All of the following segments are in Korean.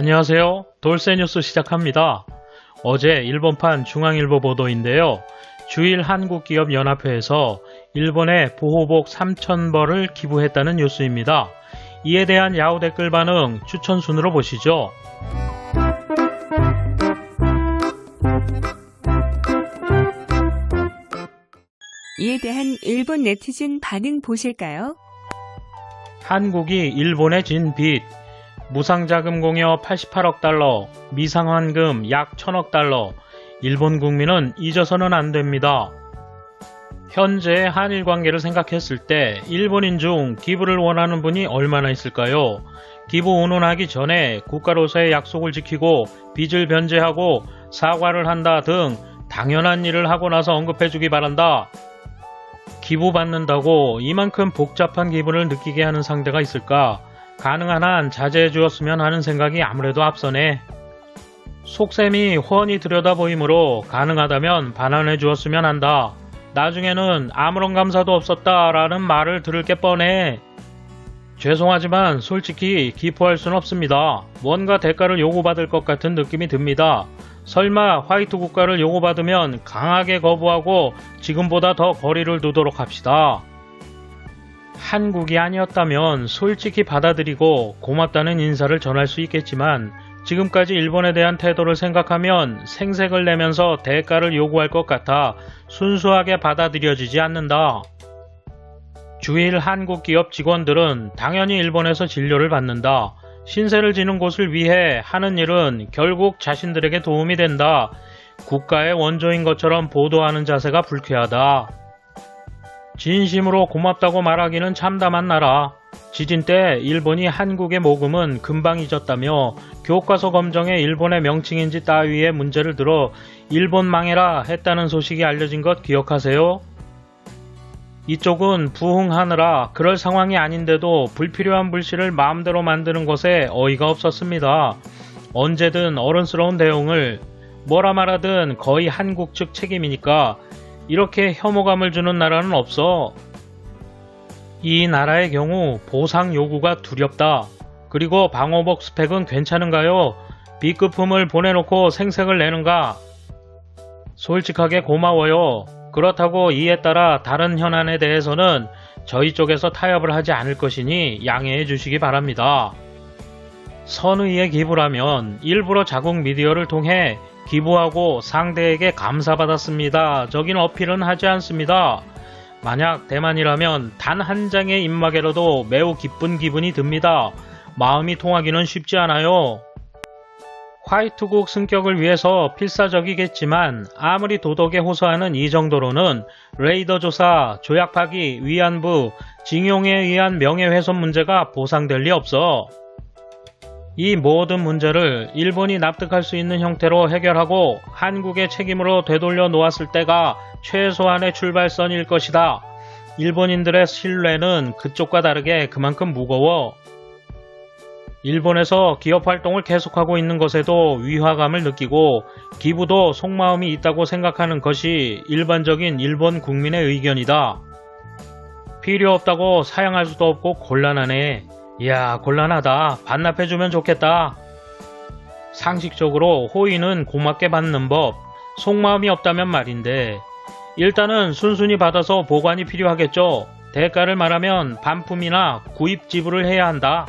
안녕하세요. 돌쇠 뉴스 시작합니다. 어제 일본판 중앙일보 보도인데요. 주일 한국기업연합회에서 일본에 보호복 3,000벌을 기부했다는 뉴스입니다. 이에 대한 야후 댓글 반응 추천 순으로 보시죠. 이에 대한 일본 네티즌 반응 보실까요? 한국이 일본에 진 빚, 무상자금 공여 88억 달러, 미상환금 약 1000억 달러, 일본 국민은 잊어서는 안 됩니다. 현재 한일 관계를 생각했을 때 일본인 중 기부를 원하는 분이 얼마나 있을까요? 기부 운운하기 전에 국가로서의 약속을 지키고 빚을 변제하고 사과를 한다 등 당연한 일을 하고 나서 언급해주기 바란다. 기부 받는다고 이만큼 복잡한 기분을 느끼게 하는 상대가 있을까? 가능한 한 자제해 주었으면 하는 생각이 아무래도 앞서네. 속셈이 훤히 들여다 보이므로 가능하다면 반환해 주었으면 한다. 나중에는 아무런 감사도 없었다라는 말을 들을 게 뻔해. 죄송하지만 솔직히 기포할 순 없습니다. 뭔가 대가를 요구받을 것 같은 느낌이 듭니다. 설마 화이트 국가를 요구받으면 강하게 거부하고 지금보다 더 거리를 두도록 합시다. 한국이 아니었다면 솔직히 받아들이고 고맙다는 인사를 전할 수 있겠지만 지금까지 일본에 대한 태도를 생각하면 생색을 내면서 대가를 요구할 것 같아 순수하게 받아들여지지 않는다. 주일 한국 기업 직원들은 당연히 일본에서 진료를 받는다. 신세를 지는 곳을 위해 하는 일은 결국 자신들에게 도움이 된다. 국가의 원조인 것처럼 보도하는 자세가 불쾌하다. 진심으로 고맙다고 말하기는 참담한 나라. 지진 때 일본이 한국의 모금은 금방 잊었다며 교과서 검정에 일본의 명칭인지 따위의 문제를 들어 일본 망해라 했다는 소식이 알려진 것 기억하세요? 이쪽은 부흥하느라 그럴 상황이 아닌데도 불필요한 불씨를 마음대로 만드는 것에 어이가 없었습니다. 언제든 어른스러운 대응을 뭐라 말하든 거의 한국 측 책임이니까 이렇게 혐오감을 주는 나라는 없어. 이 나라의 경우 보상 요구가 두렵다. 그리고 방호복 스펙은 괜찮은가요? B급품을 보내놓고 생색을 내는가? 솔직하게 고마워요. 그렇다고 이에 따라 다른 현안에 대해서는 저희 쪽에서 타협을 하지 않을 것이니 양해해 주시기 바랍니다. 선의의 기부라면 일부러 자국 미디어를 통해 기부하고 상대에게 감사받았습니다. 저긴 어필은 하지 않습니다. 만약 대만이라면 단 한 장의 입마개로도 매우 기쁜 기분이 듭니다. 마음이 통하기는 쉽지 않아요. 화이트국 승격을 위해서 필사적이겠지만 아무리 도덕에 호소하는 이 정도로는 레이더 조사, 조약 파기, 위안부, 징용에 의한 명예훼손 문제가 보상될 리 없어. 이 모든 문제를 일본이 납득할 수 있는 형태로 해결하고 한국의 책임으로 되돌려 놓았을 때가 최소한의 출발선일 것이다. 일본인들의 신뢰는 그쪽과 다르게 그만큼 무거워. 일본에서 기업 활동을 계속하고 있는 것에도 위화감을 느끼고 기부도 속마음이 있다고 생각하는 것이 일반적인 일본 국민의 의견이다. 필요 없다고 사양할 수도 없고 곤란하네. 이야, 곤란하다. 반납해주면 좋겠다. 상식적으로 호의는 고맙게 받는 법, 속마음이 없다면 말인데, 일단은 순순히 받아서 보관이 필요하겠죠. 대가를 말하면 반품이나 구입 지불을 해야 한다.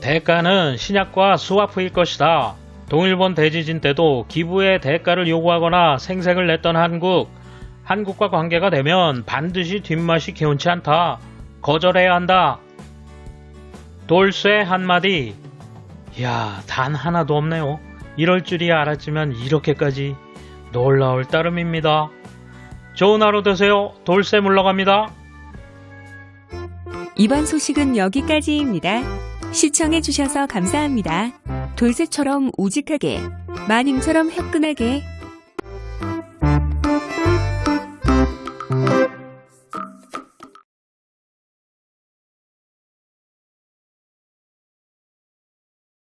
대가는 신약과 스와프일 것이다. 동일본 대지진 때도 기부의 대가를 요구하거나 생색을 냈던 한국, 한국과 관계가 되면 반드시 뒷맛이 개운치 않다. 거절해야 한다. 돌쇠 한마디. 이야, 단 하나도 없네요. 이럴 줄이야 알았지만 이렇게까지 놀라울 따름입니다. 좋은 하루 되세요. 돌쇠 물러갑니다. 이번 소식은 여기까지입니다. 시청해주셔서 감사합니다. 돌쇠처럼 우직하게, 마님처럼 화끈하게